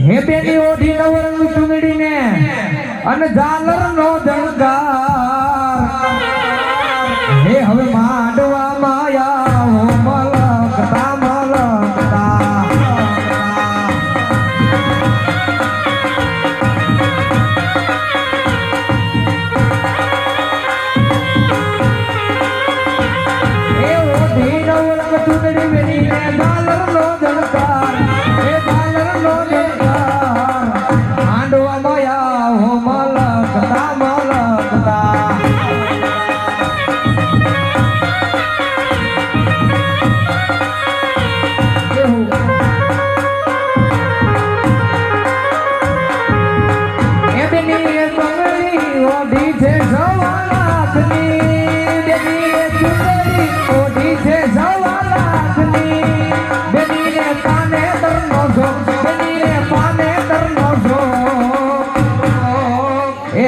હે બેની ઓઢી નવરંગ ચુંદડીને અને ઝાલર નો જણકાર. હે હવે માંડવા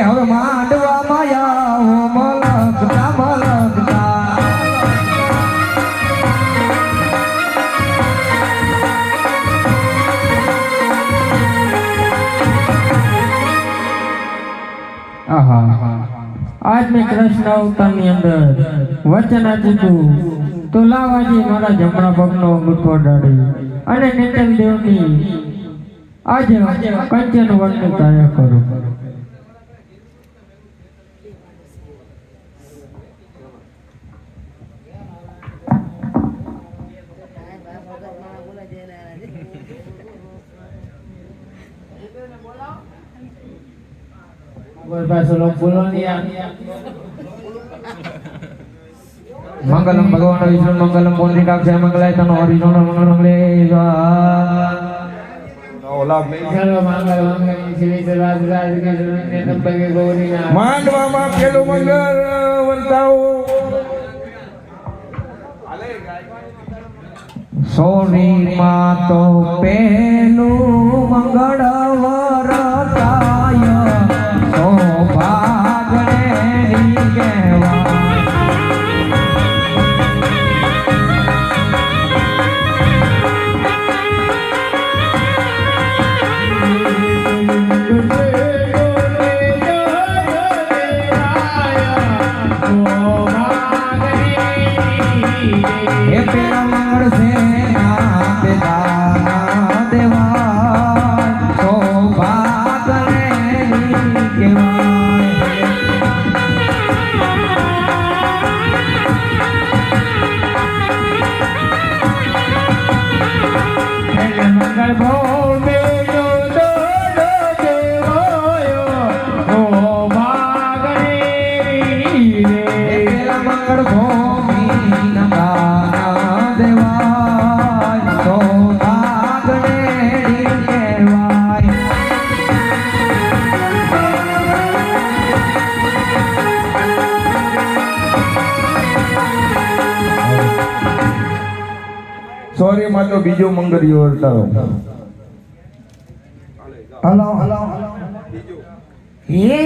હવે માંડવા માયા હો મલકતા મલકતા આજ મેં કૃષ્ણ અવતારની અંદર વચન આપ્યું તો લાવાજી મારા જમણા પગનો અંગૂઠો ડાળી અને નેતલ દેવની આજે કંચન વર્ણ કાયા કરું. બોલ લોક બોલો મંગલમ ભગવાન વિષ્ણુ મંગલમ પુંડરીકાક્ષ મંગલાય તનો હરિનો મંગલ મંગલ ના માંડવામાં પેલું વર્તાવો સોની માં તો પેલું મંગળ હે પેલા મંગળ તો બીજો મંગળિયો હલો હલો હે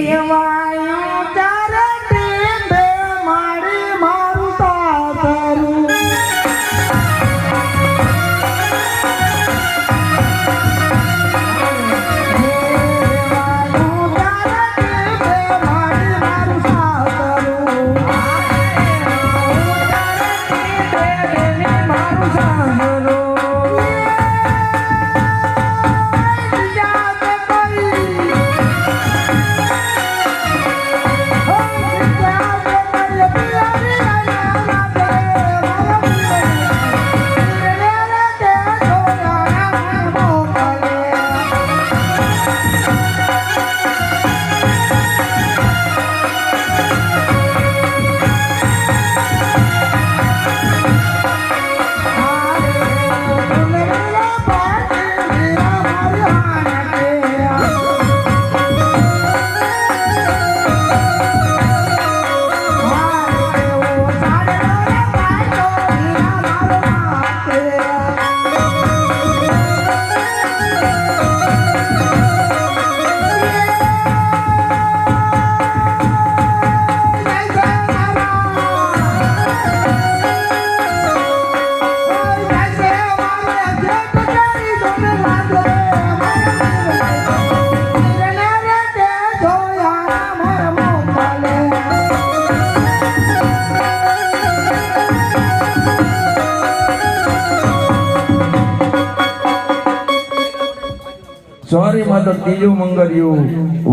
બીજું મંગળિયું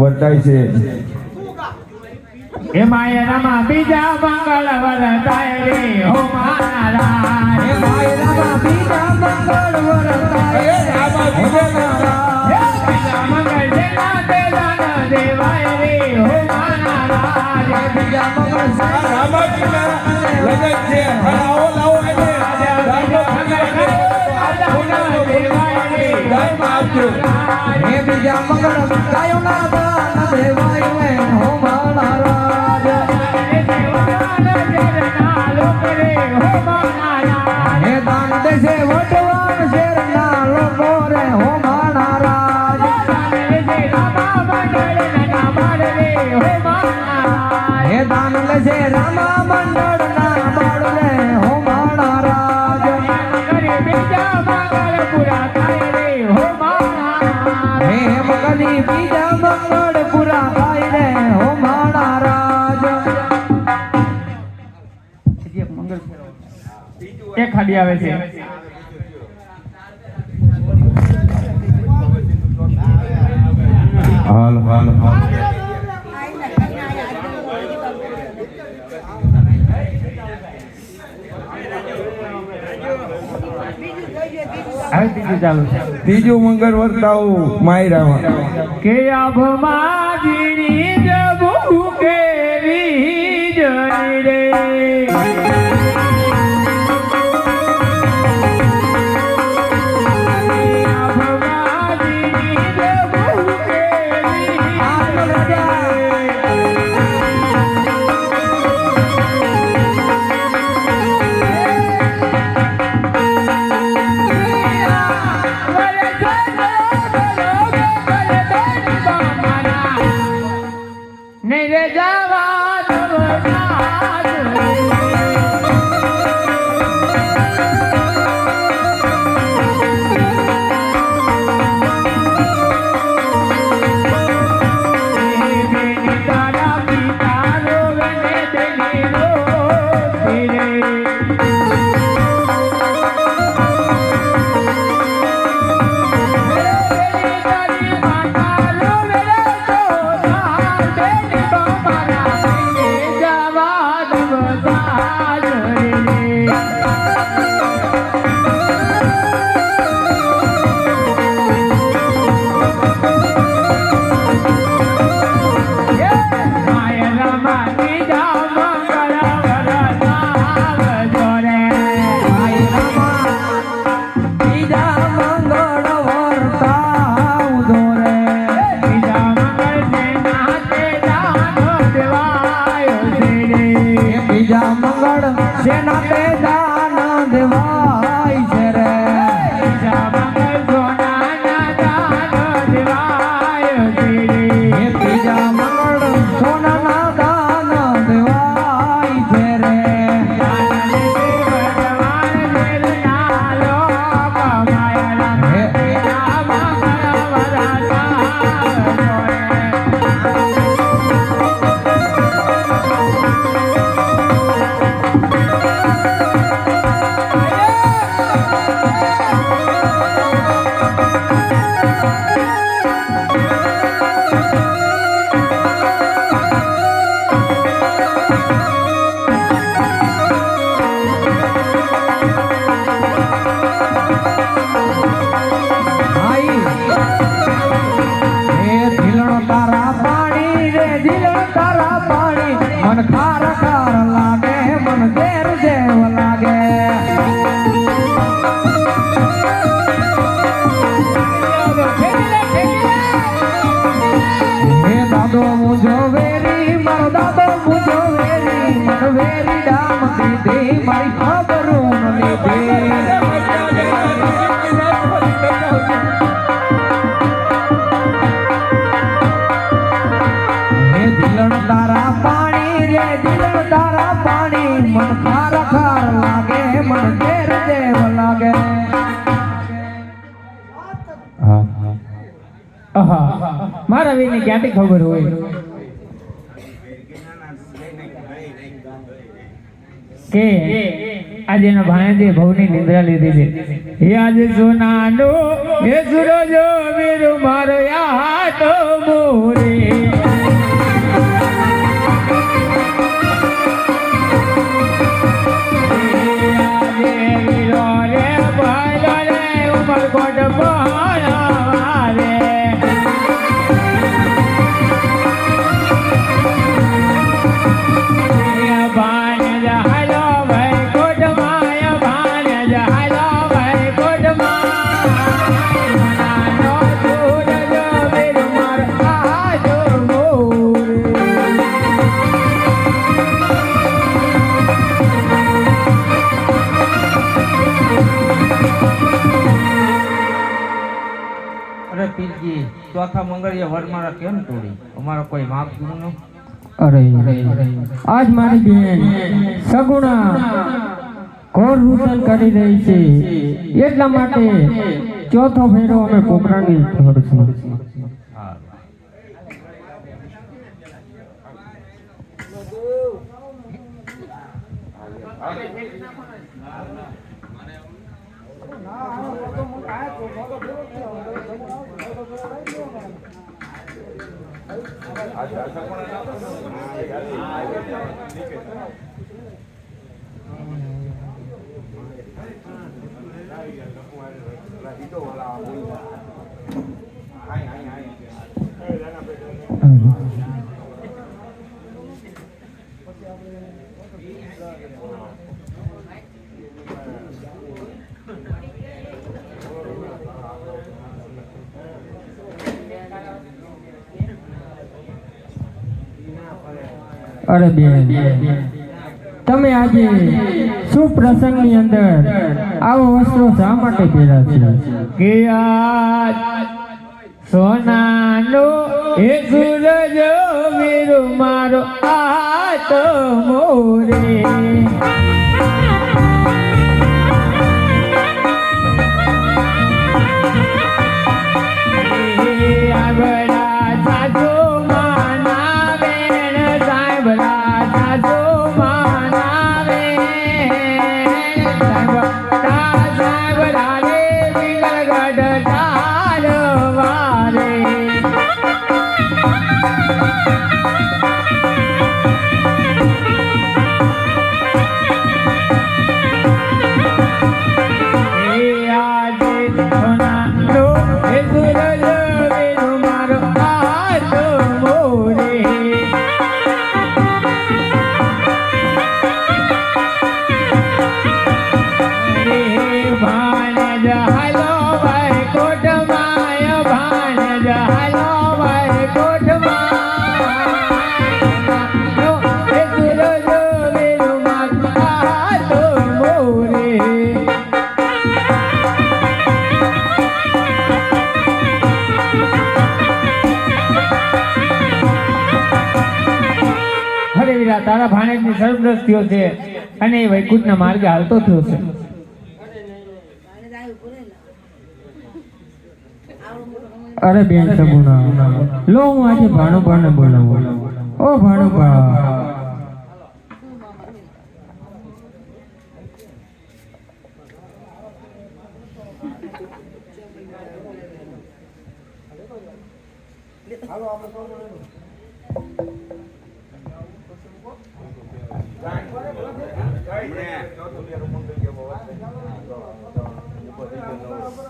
વર્તાય છે. એમાં એનામાં બીજા મંગળ વર્તાય રે. હો મારા એમાં એનામાં બીજા મંગળ વર્તાય એનામાં બીજા મંગળ. જેના તેના દેવાય રે. હો મારા બીજા મંગળ સારા મંગળ. લગન છે. હરાઓ લાવો. હે બીજા મગર ગાયો ના ક્યાંથી આવે છે. ત્રીજું મંગળ વર્તાવું માયરામાં. કે અભમાજીની જવ કાટી ખબર હોય. કે આજે એના ભાણેજે ભવની નિંદ્રા લીધી છે. એ આજે સોનાનો હે સુરજો મેરુ મારો યાતો મોરે. આજે ચોથા મંગળીએ વરમાળા કેમ તોડી અમારો કોઈ માપ ગુરુનો અરે આજ મારી બેન સગુણા ઘોર રૂદન કરી રહી છે. એટલા માટે ચોથો ફેરો અમે કોકરાની ધોડશું અરે બેન. તમે આજે શું પ્રસંગની અંદર આવો વસ્ત્રો શા માટે પહેર્યા છે? કે આજ સોનાનો હે સૂરજ વીર મારો તો મોરે. હરે વીરા, તારા ભાણેજની સર્વદ્રષ્ટિઓ છે અને એ વૈકુંઠના માર્ગે હાલતો થયો છે. અરે બેન સગુણા લો, હું આજે ભાણુભાને બોલાવું. ઓ ભાણુભા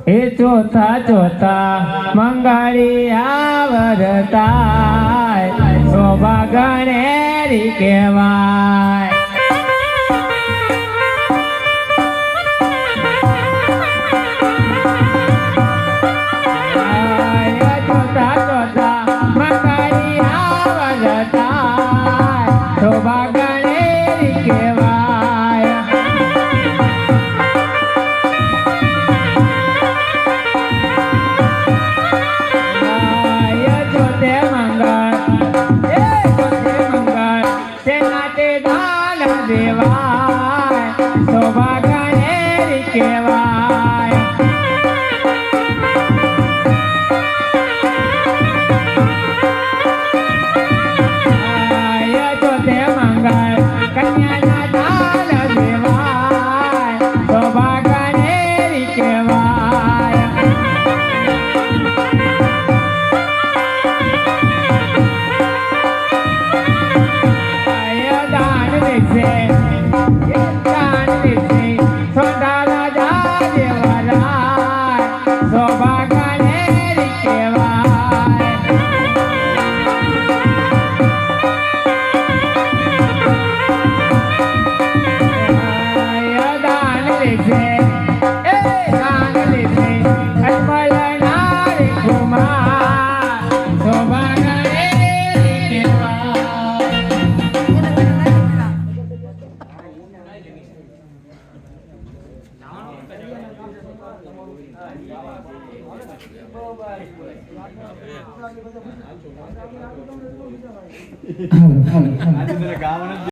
હે ચોથા ચોથા મંગાળી આવરતા શોભા ગણેરી કહેવાય. Ha ha ha.